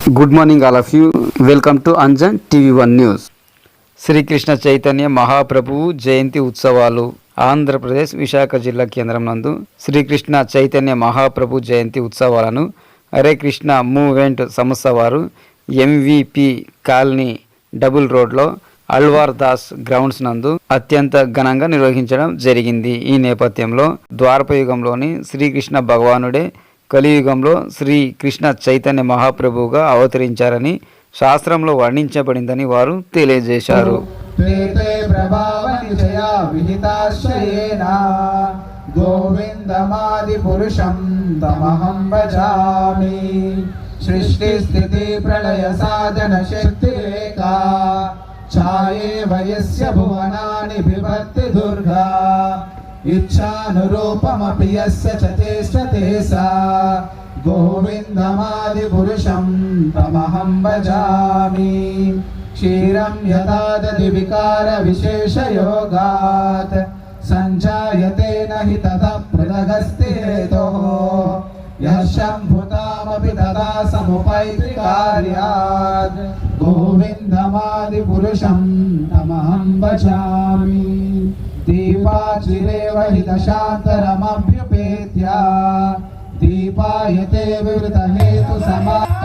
Good morning all of you welcome to Anjan TV one news Srikrishna Chaitanya మహాప్రభువు జయంతి ఉత్సవాలు ఆంధ్రప్రదేశ్ విశాఖ జిల్లా కేంద్రం నందు శ్రీకృష్ణ చైతన్య మహాప్రభు జయంతి ఉత్సవాలను హరే కృష్ణ మూవ్మెంట్ సంస్థ వారు ఎంవిపి కాలనీ డబుల్ రోడ్లో అల్వార్ దాస్ గ్రౌండ్స్ నందు అత్యంత ఘనంగా నిర్వహించడం జరిగింది ఈ నేపథ్యంలో ద్వారపయుగంలోని శ్రీకృష్ణ భగవానుడే కలియుగంలో శ్రీ కృష్ణ చైతన్య మహాప్రభువుగా అవతరించారని శాస్త్రంలో వర్ణించబడిందని వారు తెలియజేశారు. గోవిందమాది పురుషం తమహం సృష్టి స్థితి ప్రళయ సాధన శక్తి రేఖా ఛాయే వయస్య భువనాని విభక్తి దుర్గా. यस्य च चेष्टते सा गोविन्दमादिपुरुषं तमहं भजामि क्षीरं यथा दधिविकारविशेषयोगात् सञ्जायते न हि ततः पृथगस्ति हेतोः यः शम्भुतामपि तथा समुपैति कार्यात् गोविन्दमादिपुरुषं तमहं भजामि दीपाचिरेव हि दशान्तरमभ्युपेत्य दीपायते विवृतहेतुसमा